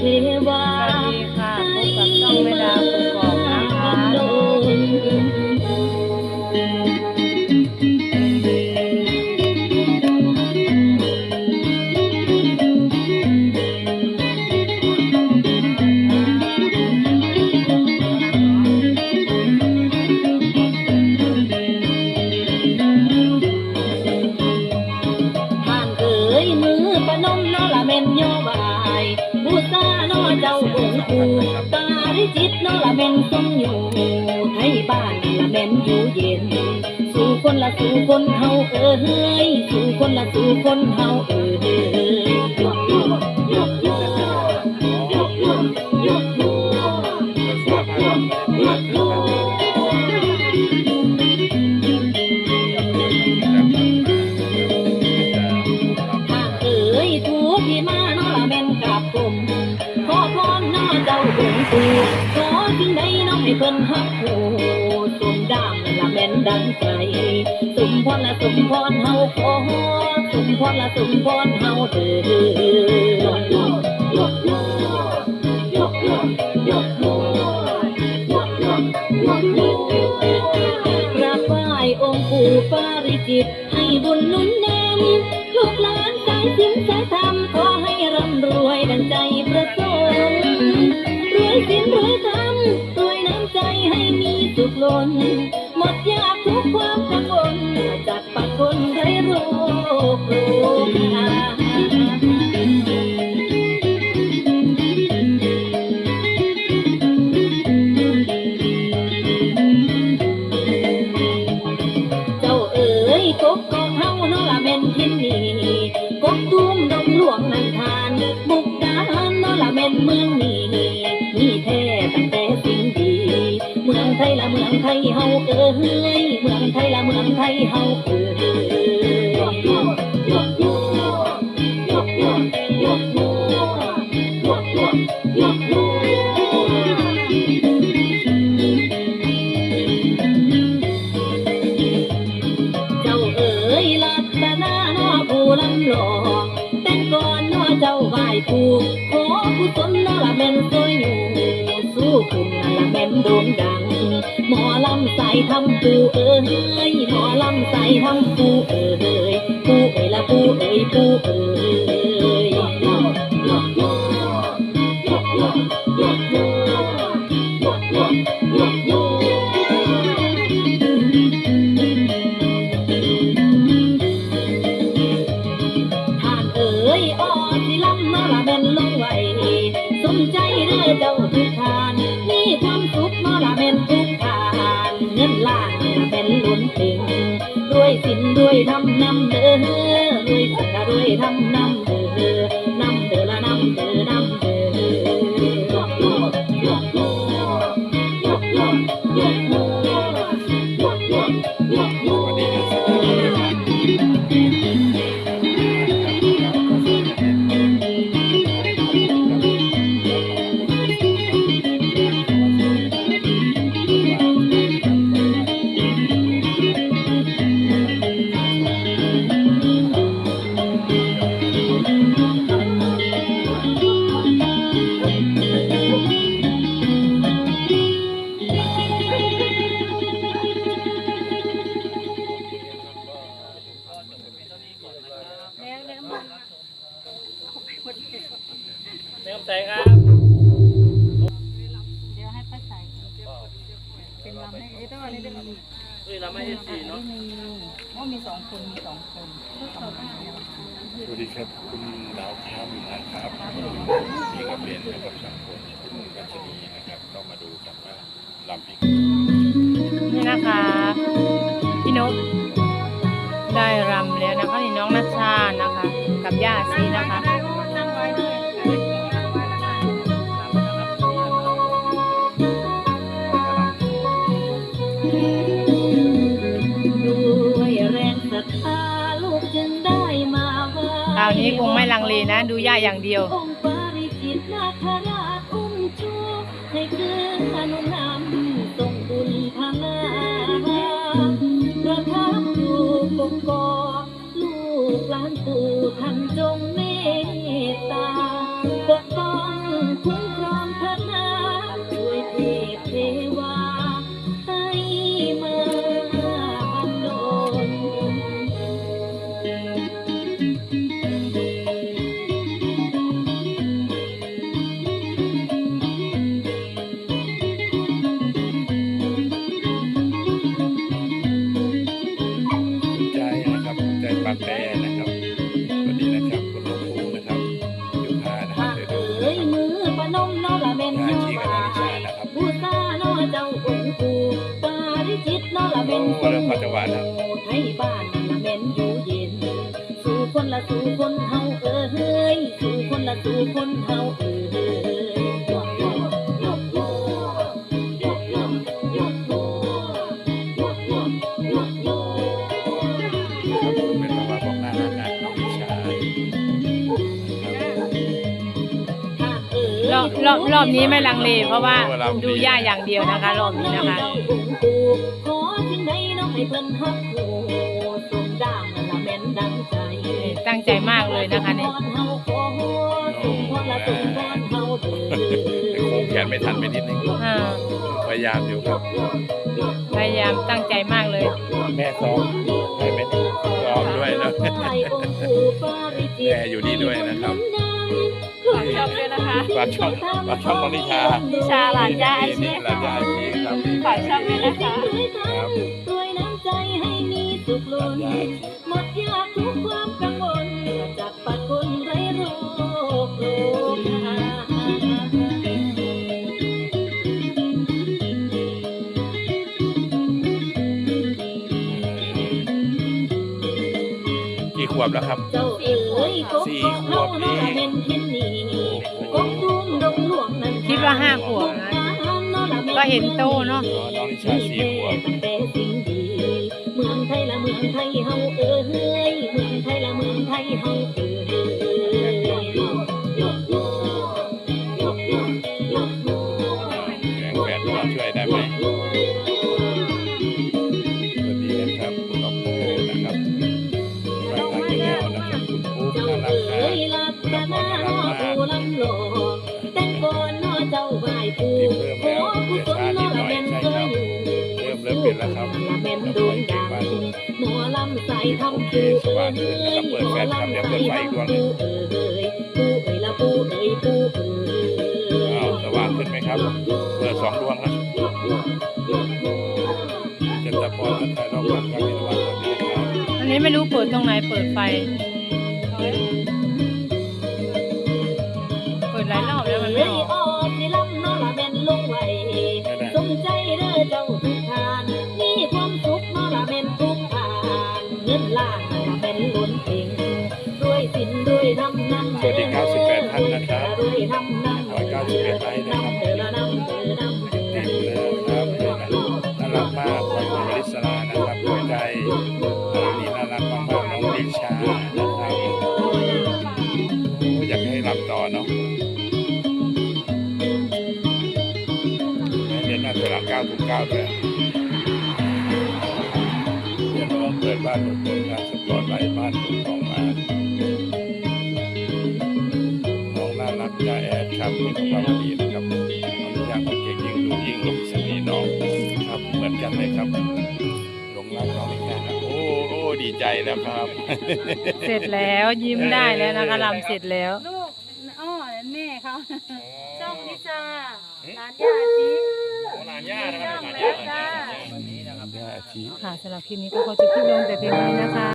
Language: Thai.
เทวาสวัสดีค่ะ นอละเม่นทรงอยู่ให้บ้านละเม่นอยู่เย็น สู่คนละสู่คนเฮาเอ้ยสู่คนละสู่คนเฮาเอ้ยยกยกยกยกย เนาะให้เพิ่นฮักโหสมดามนั่นละแม่นดังใจสมพรละสมพรเฮาขอสมพรละสมพรเฮาเด้อยกยกยกยกยกยกยกยกยกยกยกกราบไหว้องค์ปู่ปาริจิตให้บุญนุนนำลูกหลานสายสินสาย น หมดยากทุกความกังวลจากปากคนไร้โรคโรคเจ้าเอ๋ยกบกองเฮาเนาะละแม่นทินนี่กบตุ้มดงหลวงนันทาน บุกดาหารเนาะละแม่นเมืองนี่ ไทยเฮาเอ้ยเมืองไทยละเมืองไทยเฮาเอ้ย หมอลำใส่ทำปูเอ้ยหมอลำใส่ทำปูเอ้ยปูเอ้ยละปูเอ้ยปูเอ้ย วยทำนำเด้อรวยสินรวยทำนำ เป็นลำให้เอ้ยต้องอันนี้ด้วยเฮ้ยเราไม่เห็นสีเนาะมีว่ามีสองคนมีสองคนสองคนสวัสดีครับคุณดาวค้ามนะครับนี่ก็เป็นกับสังคมคุณรัชนีนะครับก็มาดูกันว่าลำพิก นะดูย่าอย่างเดียว องค์ปาริจิตนาคราชอุ้มชูให้คืนอนุนำทรงบุญพานาประทับอยู่กกอกลูกหลานปู่ท่านจงเมตตา นอละเม็นโอ้เริ่มพอจังหวะแล้วไทยบ้านนั่นละเม็นอยู่เย็น สู่คนละสู่คนเฮาเอ้ยสู่คนละสู่คนเฮาเอ้ยเป็นภาวะบอกหน้าหน้างานน้องวิชารอบรอบรอบนี้ไม่ลังเลเพราะว่าดูย่าอย่างเดียวนะคะ รอบนี้นะคะขอ จึงได้น้องให้เพิ่นฮักโหสมดามนั่นละแม่นดังใจนี่ตั้งใจมากเลยนะคะนี่เฮาขอสมพรละสมพรเฮาเด้อโค้งแขนไม่ทันไปนิดนึง อ่า พยายามอยู่ครับพยายามตั้งใจมากเลย แม่ซ้อมให้แม่ซ้อมด้วยนะ แม่อยู่นี่ด้วยนะครับ ฝากช่องด้วยนะคะ ฝากช่องฝากช่องน้องนิชานิชาหลานย่าอาชีนี่พหลานย่าอาชีพครับ ฝากช่องด้วยนะคะครับด้วยน้ำใจให้มีสุขหลาล้นนย่าอาชีพหมดยากทุกความกังวลจากปัดคนไร้โรคโรคกี่ขวบแล้วครับ เจ้าเอ๋ยกบสี่ของขวเฮาบนี่น้อเป็นทินนี่กบตูมดงหลวงนั้น คิดว่าห้าขวบนะ ก็เห็นโตเนาะอ๋อน้องนิชาสี่ขวบตั้งแต่สิ่งดีเมืองไทยละเมืองไทยเฮาเอ้ยเมืองไทยละเมืองไทยเฮาเอ้ยแฟนๆมาช่วยได้ไหมสวัสดีนะครับคุณอ๊อปโป้นะครับรายการแนวนะครับคุณปุ๊กเจ้าน่ารักคเอ๋รับยลักษณะน้อผู้ลำหลอก ริ่มเริ่มเป็นแล้วครับละแม่นโดนดังหมอลำใส่ทำผู้เอ้ยหมอลำใส่ทำผู้เอ้ยผู้เอ้ยละผู้เอ้ยผู้เอ้อ้าวยสว่างขึ้นไหมครับเปิดสองดวงนะเจตพรทัศน์ไทยรอบวันครับมีรางวัลสวัสดีครับอันนี้ไม่รู้เปิดตรงไหนเปิดไฟ เปิดหลายรอบแล้วมันไม่เอ้ยออกาถูกเก้าด้วยเรียนน้องเปิดบ้านหนุนคนงานสปอร์ตไลท์บ้านถูกของมาน้องน่ารักจ่าแอดครับมีความดีนะครับน้องนิยามเก่งยิ่งดูยิ่งหลงเสน่ห์น้องครับเหมือนกันเลยครับหลงรักน้องนิยามโอ้โอ้ดีใจแล้วครับ เสร็จแล้วยิ้มได้แล้วนะคะลำเสร็จแล้ว ลูกอ้อแม่เขาช่องนิชาหลานย่าอาชีนานย่านะครับช่องแล้าย่าอาชีค่ะสำหรับคลิปนี้ก็ขอจบคลิปลงแต่เพียงเท่านี้นะคะ